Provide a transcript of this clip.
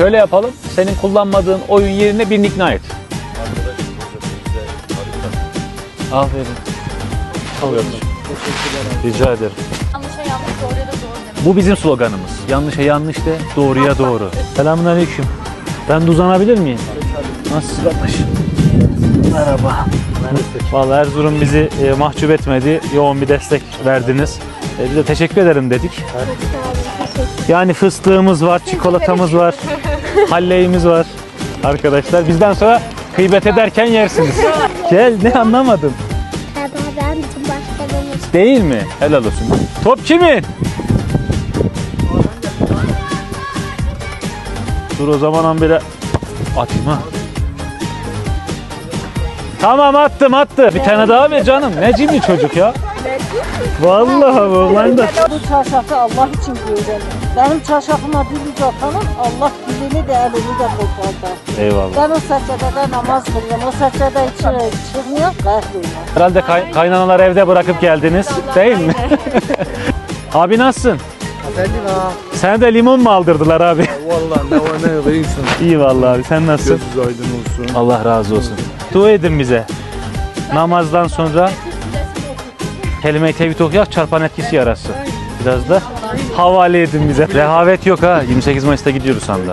Şöyle yapalım. Senin kullanmadığın oyun yerine birini ikna et. Aferin. Alıyorum. Rica ederim. Yanlışa yanlış, doğruya da doğru demek. Bu bizim sloganımız. Yanlışa yanlış de, doğruya doğru. Selamünaleyküm. Ben de uzanabilir miyim? Nasılsın kardeş? Merhaba. Vallahi Erzurum bizi e, mahcup etmedi. Yoğun bir destek verdiniz. E, biz de teşekkür ederim dedik. Yani fıstığımız var, çikolatamız var, halleğimiz var. Arkadaşlar bizden sonra kıybet ederken yersiniz. Gel ne anlamadım. Ben Cumhurbaşkanımız. Değil mi? Helal olsun. Top kimin? Dur o zaman an bire atayım ha. Tamam attım attı. Bir tane daha ver canım. Ne cimri çocuk ya. Vallahi vallahi da. Bu çarşafı Allah için giyelim. Benim çarşafıma dil uzatanın Allah dilini de elini de kurtardı. Eyvallah. Ben o seccadede namaz kılıyorum. O seccade içine çıkmıyor, kahrolmaz. Herhalde kay- kaynanaları evde bırakıp geldiniz. Değil mi? abi nasılsın? Efendim ha. Sen de limon mu aldırdılar abi? Vallahi ne var ne değilsin. İyi vallahi abi. Sen nasılsın? Gözünüz aydın olsun. Allah razı olsun. Dua edin bize. Namazdan sonra kelime-i tevhid okuyak çarpan etkisi yarasın. Biraz da havale edin bize. Rehavet yok ha. 28 Mayıs'ta gidiyoruz sanda.